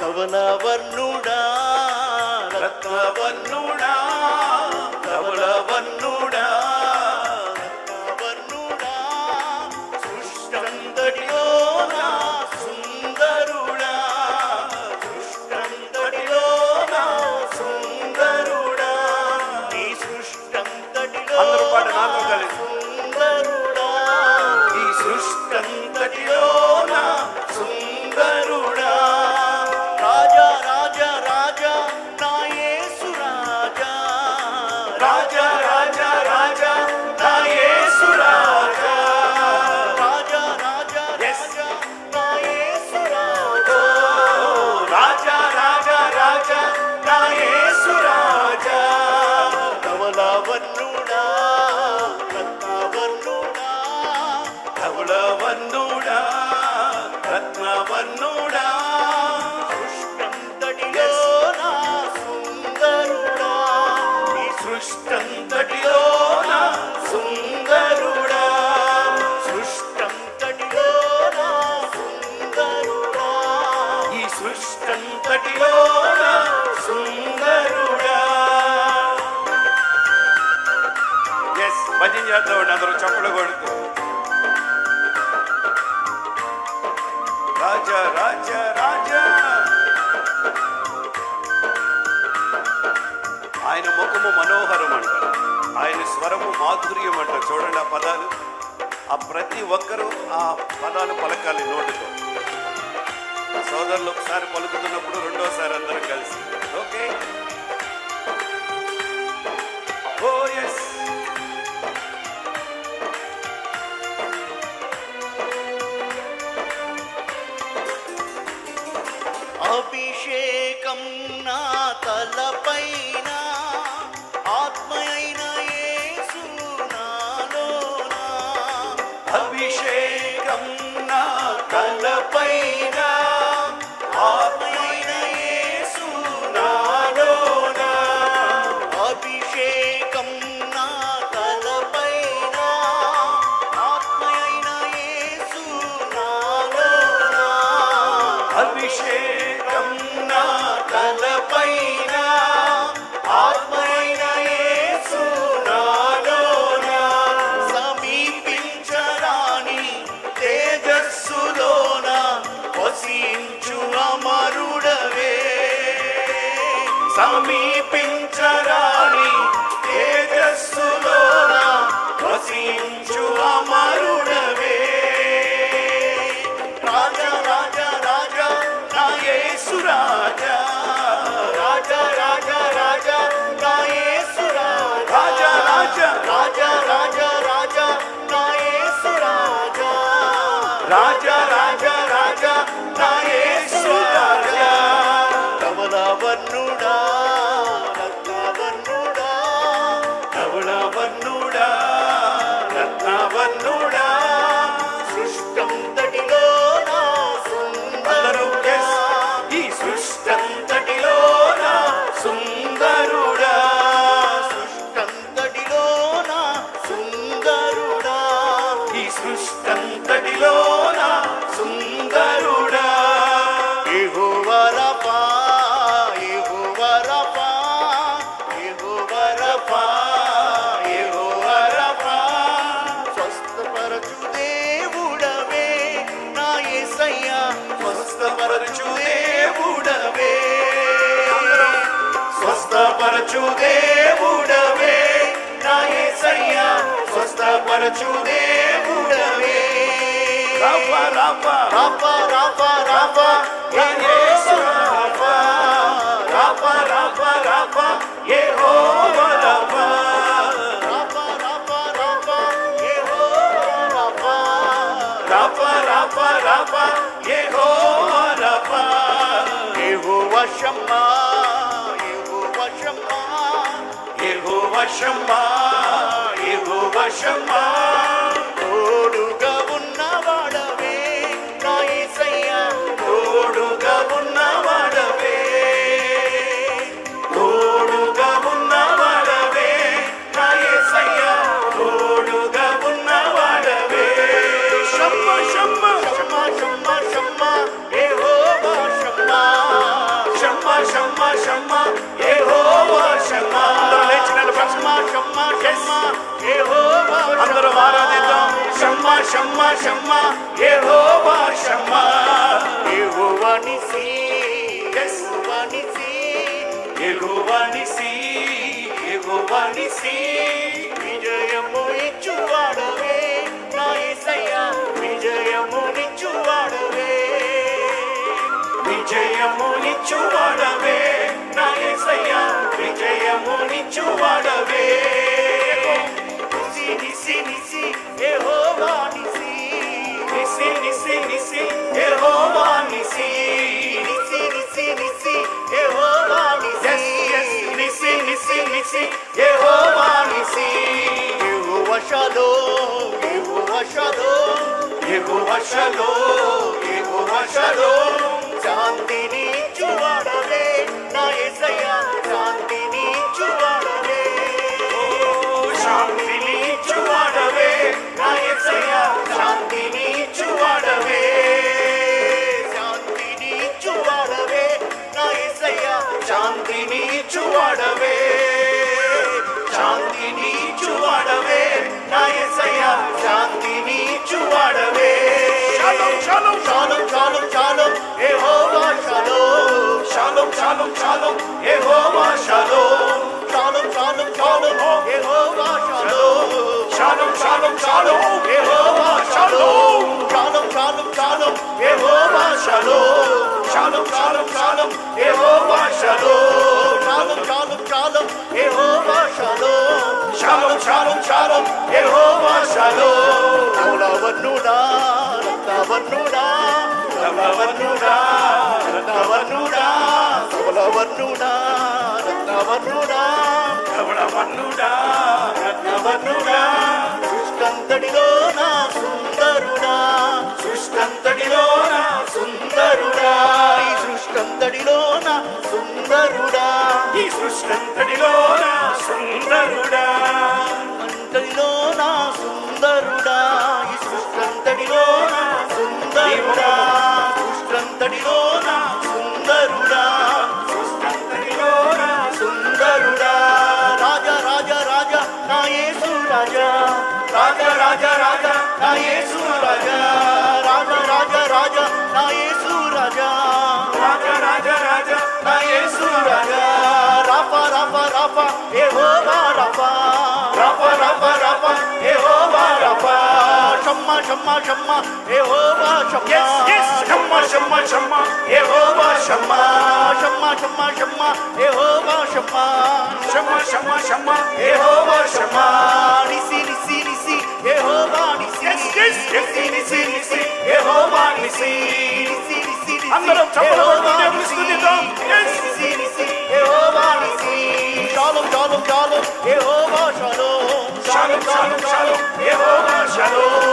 ధవలవర్ణుడా రత్నవర్ణుడా కవలవర్ణుడా రాజా భజన అందరూ చప్పలు కొడుతూ రాజా రాజా రాజా. ఆయన ముఖము మనోహరం అంట. ఆయన స్వరము మాధుర్యం అంట. చూడండి ఆ పదాలు. ఆ ప్రతి ఒక్కరూ ఆ పదాలు పలకాలి నోటితో. సోదరులు ఒకసారి పలుకుతున్నప్పుడు రెండోసారి అందరూ కలిసి. ఓకే? ఓ ఎస్ అభిషేకం నా తలపైన ఆత్మయైన యేసు నాలోన? అభిషేకం నా తలపైన సమీపించరాని తేజస్సులోన వసించు అమరుడవే. రాజా రాజా రాజా నా యేసు రత్నవర్ణుడా స్వస్థపరచు దేవుడవే నా యేసయ్యా స్వస్థపరచు దేవుడవే రాప రాప రాప రాప రాప యేసు రాప రాప రాప రాప యెహోవా రాప రాప రాప రాప యెహోవా రాప రాప రాప రాప యెహోవా రాప యెహోవా షమ్మా వశమ్మా ఇహో వశమ్మా. తోడుగా ఉన్నవాడవే నా ఈసయ్య తోడుగా ఉన్నవాడవే తోడుగా ఉన్నవాడవే నా ఈసయ్య తోడుగా ఉన్నవాడవే షమ్మ షమ్మ షమ్మ షమ్మ షమ్మ ఏహో షమ్మ షమ్మ షమ్మ షమ్మ ఏహో షమ్మ షమ్మా షమ్మా ఏ హోబా అందరూ ఆరాధిద్దాం. షమ్మా షమ్మా షమ్మా ఏ హోబా షమ్మా ఏ హోవానిసి ఎహోవానిసి ఎహోవానిసి ఎహోవానిసి విజయము ఇచ్చువాడవే నా ఏసయ్య విజయము నిచ్చువాడవే. విజయము నిచ్చువాడవే నా ఏసయ్య విజయము నిచ్చువాడ నిసి యెహోవా నిసి యెహోవా వశలో యెహోవా వశలో యెహోవా వశలో యెహోవా వశలో శాంతిని చూడవే నా ఎసయ శాంతిని చూడ shalom, Yehovah shalom. Shalom, shalom, shalom, Yehovah shalom. Shalom, shalom, shalom, Yehovah shalom. Shalom, shalom, shalom, Yehovah shalom. Shalom, shalom, shalom, Yehovah shalom. Shalom, shalom, shalom, Yehovah shalom. Shalom, shalom, shalom, Yehovah shalom. Tavannura, Tavannura, Tavannura, Tavannura. రత్నవర్ణుడా రత్నవర్ణుడా. రమణవర్ణుడా రత్నవర్ణుడా. సృష్టంతటిలో నా సుందరుడా. సృష్టంతటిలో నా సుందరుడా. ఈ సృష్టంతటిలో నా షమ్మా షమ్మా షమ్మా. యెహోవా షమ్మా షమ్మా షమ్మా షమ్మా. యెహోవా షమ్మా షమ్మా షమ్మా షమ్మా. యెహోవా షమ్మా. షమ్మా షమ్మా షమ్మా. యెహోవా షమ్మా. నిసి నిసి నిసి. యెహోవా నిసి. నిసి నిసి నిసి. యెహోవా నిసి. నిసి నిసి అందరం చప్పట్లు కొడుతూ. స్తుతిద్దాం. Nissi. నిసి యెహోవా నిసి. Shalom shalom shalom యెహోవా shalom shalom, shalom, shalom. యెహోవా. Shalom